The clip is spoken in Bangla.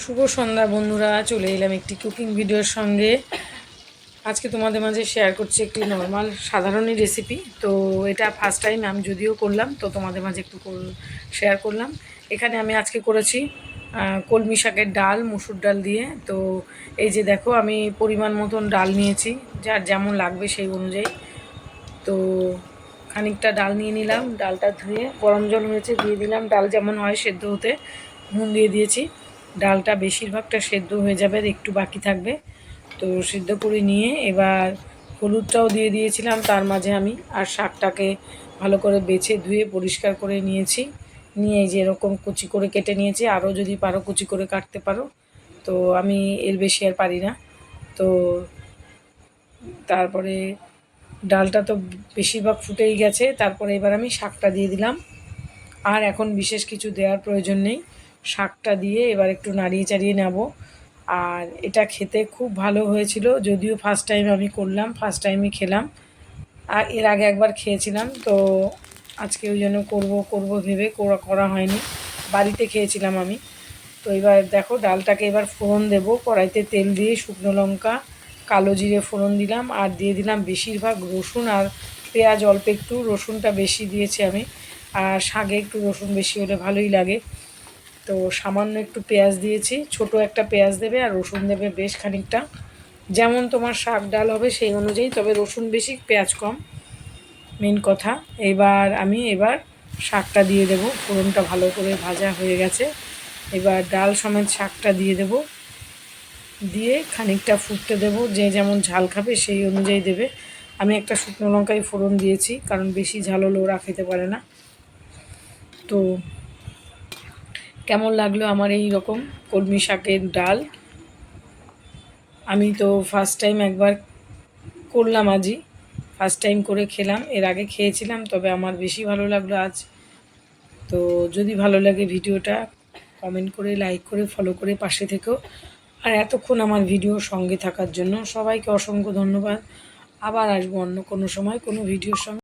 শুভ সন্ধ্যা বন্ধুরা, চলে এলাম একটি কুকিং ভিডিওর সঙ্গে। আজকে তোমাদের মাঝে শেয়ার করছি একটি নর্মাল সাধারণই রেসিপি তো এটা ফার্স্ট টাইম আমি যদিও করলাম, তো তোমাদের মাঝে একটু শেয়ার করলাম। এখানে আমি আজকে করেছি কলমি শাকের ডাল, মুসুর ডাল দিয়ে। তো এই যে দেখো, আমি পরিমাণ মতন ডাল নিয়েছি, যার যেমন লাগবে সেই অনুযায়ী। তো খানিকটা ডাল নিয়ে নিলাম, ডালটা ধুয়ে গরম জল হয়েছে, দিয়ে দিলাম। ডাল যেমন হয় সেদ্ধ হতে, নুন দিয়ে দিয়েছি। ডালটা বেশিরভাগটা সেদ্ধ হয়ে যাবে একটু বাকি থাকবে। তো সেদ্ধ করে নিয়ে এবার হলুদটাও দিয়ে দিয়েছিলাম, তার মাঝে আমি আর শাকটাকে ভালো করে বেছে ধুয়ে পরিষ্কার করে নিয়েছি। নিয়ে যে এরকম কুচি করে কেটে নিয়েছি, আরও যদি পারো কুচি করে কাটতে পারো। তো আমি এর বেশি আর পারি না। তো তারপরে ডালটা তো বেশিরভাগ ফুটেই গেছে, তারপরে এবার আমি শাকটা দিয়ে দিলাম। আর এখন বিশেষ কিছু দেওয়ার প্রয়োজন নেই। শাকটা দিয়ে এবার একটু নাড়িয়ে চাড়িয়ে নেব। আর এটা খেতে খুব ভালো হয়েছিল, যদিও ফার্স্ট টাইম আমি করলাম ফার্স্ট টাইমই খেলাম। আর এর আগে একবার খেয়েছিলাম, তো আজকে ওই জন্য করব করব ভেবে করা করা হয়নি। বাড়িতে খেয়েছিলাম আমি। তো এবার দেখো ডালটাকে এবার ফোড়ন দেব, কড়াইতে তেল দিয়ে শুকনো লঙ্কা, কালো জিরে ফোড়ন দিলাম, আর দিয়ে দিলাম বেশিরভাগ রসুন আর পেঁয়াজ, অল্প একটু রসুনটা বেশি দিয়েছি আমি। আর শাকে একটু রসুন বেশি হলে ভালোই লাগে। তো সামান্য একটু পেঁয়াজ দিয়েছি, ছোট একটা পেঁয়াজ দেবে আর রসুন দেবে বেশ খানিকটা। যেমন তোমার শাক ডাল হবে সেই অনুযায়ী, তবে রসুন বেশি, পেঁয়াজ কম। মেন কথা। এবার আমি এবার শাকটা দিয়ে দেবো। ফোড়নটা ভালো করে ভাজা হয়ে গেছে। এবার ডাল সমেত শাকটা দিয়ে দেবো। দিয়ে খানিকটা ফুটতে দেবো। যে যেমন ঝাল খাবে সেই অনুযায়ী দেবে। আমি একটা শুকনো লঙ্কায় ফোড়ন দিয়েছি, কারণ বেশি ঝাল হলে ওরা খেতে পারে না। তো কেমন লাগল আমার এই রকম কলমি শাকের ডাল? আমি তো ফার্স্ট টাইম একবার করলাম আজই ফার্স্ট টাইম করে খেলাম, এর আগে খেয়েছিলাম, তবে আমার বেশি ভালো লাগল আজ। তো যদি ভালো লাগে ভিডিওটা কমেন্ট করে লাইক করে ফলো করে পাশে থেকেও। আর এতক্ষণ আমার ভিডিও সঙ্গে থাকার জন্য সবাইকে অসংখ্য ধন্যবাদ। আবার আসব অন্য কোনো সময় কোনো ভিডিওর সঙ্গে।